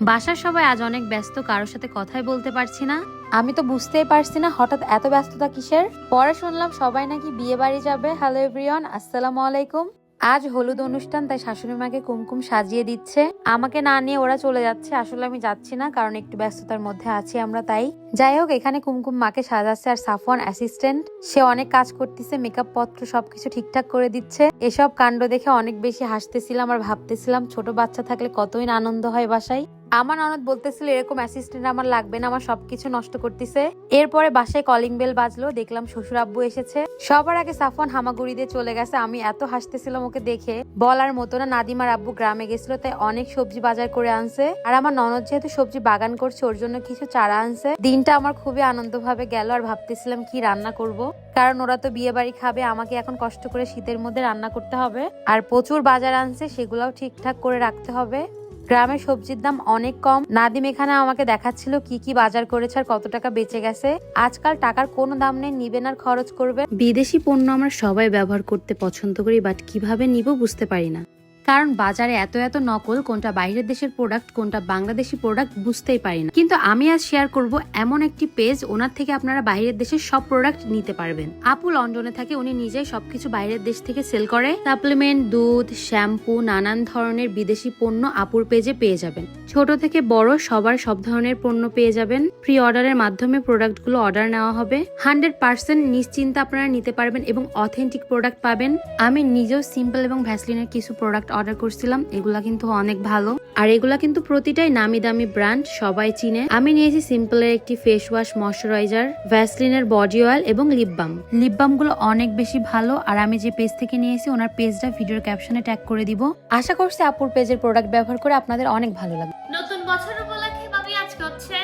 বাসার সবাই আজ অনেক ব্যস্ত, কারোর সাথে কথাই বলতে পারছি না। আমি তো বুঝতেই পারছি না হঠাৎ এত ব্যস্ততা কিসের? পরে শুনলাম সবাই নাকি বিয়ে বাড়ি যাবে। হ্যালো এভরিওয়ান আসসালামু আলাইকুম। আজ হলুদ অনুষ্ঠান, তাই শাশুড়ি মাকে কুমকুম সাজিয়ে দিচ্ছে। আমাকে না নিয়ে ওরা চলে যাচ্ছে। আসলে আমি যাচ্ছি না, কারণ একটু ব্যস্ততার মধ্যে আছি আমরা তাই। যাই হোক, এখানে কুমকুম মাকে সাজাচ্ছে আর সাফওয়ান অ্যাসিস্ট্যান্ট সে অনেক কাজ করতেছে মেকআপ পত্র সবকিছু ঠিকঠাক করে দিচ্ছে। এসব কাণ্ড দেখে অনেক বেশি হাসতেছিলাম আর ভাবতেছিলাম, ছোট বাচ্চা থাকলে কতই আনন্দ হয় বাসায়। আমার ননদ বলতেছিল, এরকম অ্যাসিস্ট্যান্ট আমার লাগবে না, আমার সবকিছু নষ্ট করতেছে। এরপরে বাসায় কলিং বেল বাজলো, দেখলাম শ্বশুর আব্বু এসেছে। সবার আগে সাফওয়ান হামাগুড়ি দিয়ে চলে গেছে, আমি এত হাসতেছিলাম ওকে দেখে। বলার মতো না নাদিমার আব্বু গ্রামে গেছিল, তাই অনেক সবজি বাজার করে আনছে। আর আমার ননদ যেহেতু সবজি বাগান করছে, ওর জন্য কিছু চারা আনছে। দিনটা আমার খুবই আনন্দভাবে গেল, আর ভাবতেছিলাম কি রান্না করব। কারণ ওরা তো বিয়ে বাড়ি খাবে, আমাকে এখন কষ্ট করে শীতের মধ্যে রান্না করতে হবে। আর প্রচুর বাজার আনছে, সেগুলাও ঠিকঠাক করে রাখতে হবে। গ্রামে সবজির দাম অনেক কম। নাদিম এখানে আমাকে দেখাচ্ছিল কি কি বাজার করেছে আর কত টাকা বেঁচে গেছে। আজকাল টাকার কোনো দাম নেই, নিবেন আর খরচ করবে বিদেশি পণ্য আমরা সবাই ব্যবহার করতে পছন্দ করি বাট কীভাবে নিব বুঝতে পারি না। কারণ বাজারে এত এত নকল কোনটা বাইরের দেশের প্রোডাক্ট কোনটা বাংলাদেশি প্রোডাক্ট বুঝতেই পারি না। কিন্তু আমি আজ শেয়ার করব এমন একটি পেজ ওনার থেকে আপনারা বাইরের দেশের সব প্রোডাক্ট নিতে পারবেন। আপু লন্ডনে থাকে, উনি নিজেই সবকিছু বাইরের দেশ থেকে সেল করে। সাপ্লিমেন্ট দুধ শ্যাম্পু নানান ধরনের বিদেশি পণ্য আপুর পেজে পেয়ে যাবেন। ছোট থেকে বড় সবার সব ধরনের পণ্য পেয়ে যাবেন। প্রি অর্ডারের মাধ্যমে প্রোডাক্টগুলো অর্ডার নেওয়া হবে। হান্ড্রেড পার্সেন্ট নিশ্চিন্তে আপনারা নিতে পারবেন এবং অথেন্টিক প্রোডাক্ট পাবেন। আমি নিজেও সিম্পল এবং ভ্যাসলিনের কিছু প্রোডাক্ট অর্ডার করছিলাম, এগুলা কিন্তু অনেক ভালো। আর এগুলা কিন্তু প্রতিটাই নামি দামি ব্র্যান্ড সবাই চিনে। আমি নিয়েছি সিম্পলের একটি ফেস ওয়াশ ময়শ্চারাইজার ভ্যাসলিনের বডি অয়েল এবং লিপ বাম লিপ অনেক বেশি ভালো, আর আমি যে পেজ থেকে নিয়েছি, ওনার পেজটা ভিডিওর ক্যাপশনে ট্যাগ করে দিব। আশা করছি আপুর পেজের প্রোডাক্ট ব্যবহার করে আপনাদের অনেক ভালো লাগবে। নতুন বছর উপলক্ষে ভাবি আজকে হচ্ছে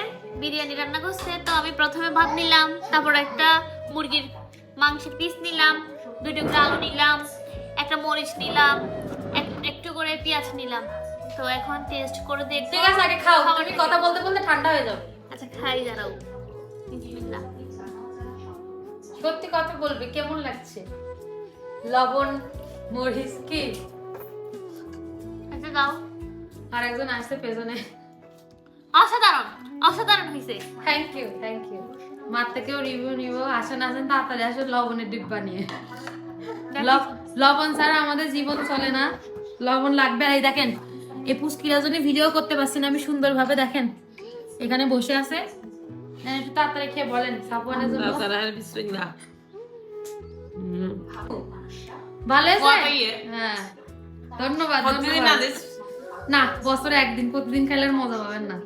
বিরিয়ানি রান্না করছে, তো আমি প্রথমে ভাত নিলাম, তারপর একটা মুরগির মাংসের পিস নিলাম, দুই টুকরো আলু নিলাম, একটা মরিচ নিলাম, এক- একটু করে পেঁয়াজ নিলাম। তো এখন টেস্ট করে দেখব। ঠিক আছে আগে খাও। তুমি কথা বলতে বলতে ঠান্ডা হয়ে যাবে। আচ্ছা খাই দাঁড়াও। বিসমিল্লাহ। সত্যি কথা বলবে কেমন লাগছে? লবণ মরিচ কি? আচ্ছা দাও। আর একজন আসছে পেছনে। অসাধারণ অসাধারণ হয়েছে থ্যাংক ইউ থ্যাংক ইউ মার থেকেও রিভিউ নিব আসেন আসেন তাড়াতাড়ি আসেন লবণের ডিব্বা নিয়ে। লবণ ছাড়া আমাদের জীবন চলে না। লবণ লাগবে। আর এই দেখেন এই পুষ্কিরা জন্য ভিডিও করতে পারছি না আমি সুন্দরভাবে দেখেন এখানে বসে আছে। হ্যাঁ, একটু তাড়াতাড়ি খেয়ে বলেন সাপুয়ানের জন্য। ভালো? হ্যাঁ ধন্যবাদ না বছরে একদিন প্রতিদিন খেলে মজা পাবেন না।